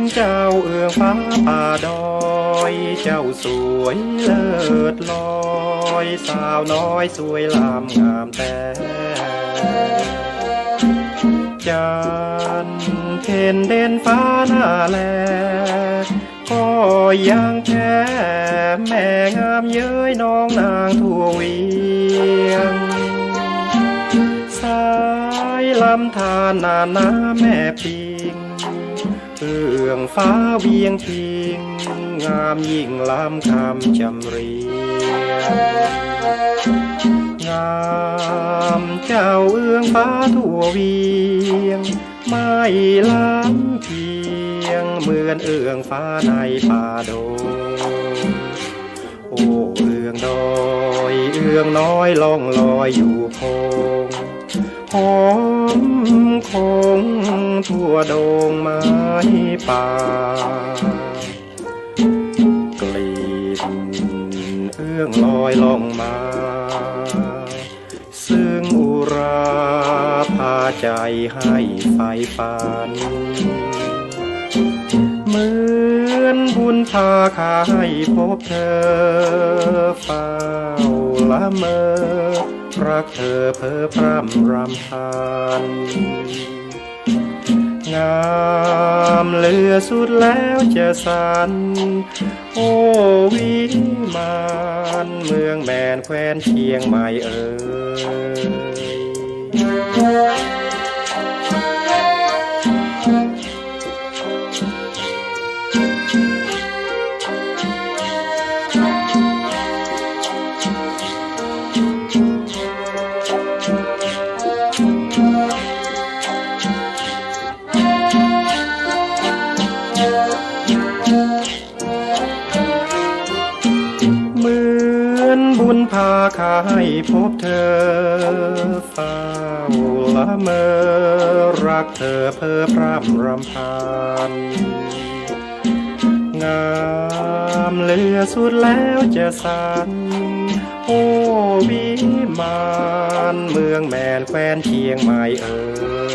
งเจ้าเอื้องฟ้าป่าดอย เจ้าสวยเลิศลอย สาวน้อยสวยลามงามแต่จันทร์เพ็ญเด่นฟ้าหน้าแล ก็ยังแพ้แม่งามเย้ยน้องนางทั่วเวียงสายลำธารนาน้ำแม่ปิง เอื้องฟ้าเวียงพิงงามยิ่งล้ำคำจำเรียงงามเจ้าเอื้องฟ้าทั่วเวียง ไม่ล้ำเพียงเหมือนเอื้องฟ้าในป่าดงโอ้เอื้องดอย เอื้องน้อยล่องลอยอยู่พง หอมคงทั่วดงไม้ป่ากลิ่นเอื้องลอยล่องมา ซึ่งอุราพาใจให้ไฟฝันเมือ บุญพาข้าให้พบเธอเฝ้าละเมอรักเธอเพ้อพร่ำรำพันงามเหลือสุดแล้วจะสัน โอวิมานเมืองแมนแคว้นเชียงใหม่เอ่ย นพาข้าให้พบเธอเฝ้าละเมอรักเธอเพ้อพรำรำพันงามเลือสุดแล้วจะสันโอ้วิมานเมืองแมนแควนเชียงใหม่เอ๋ย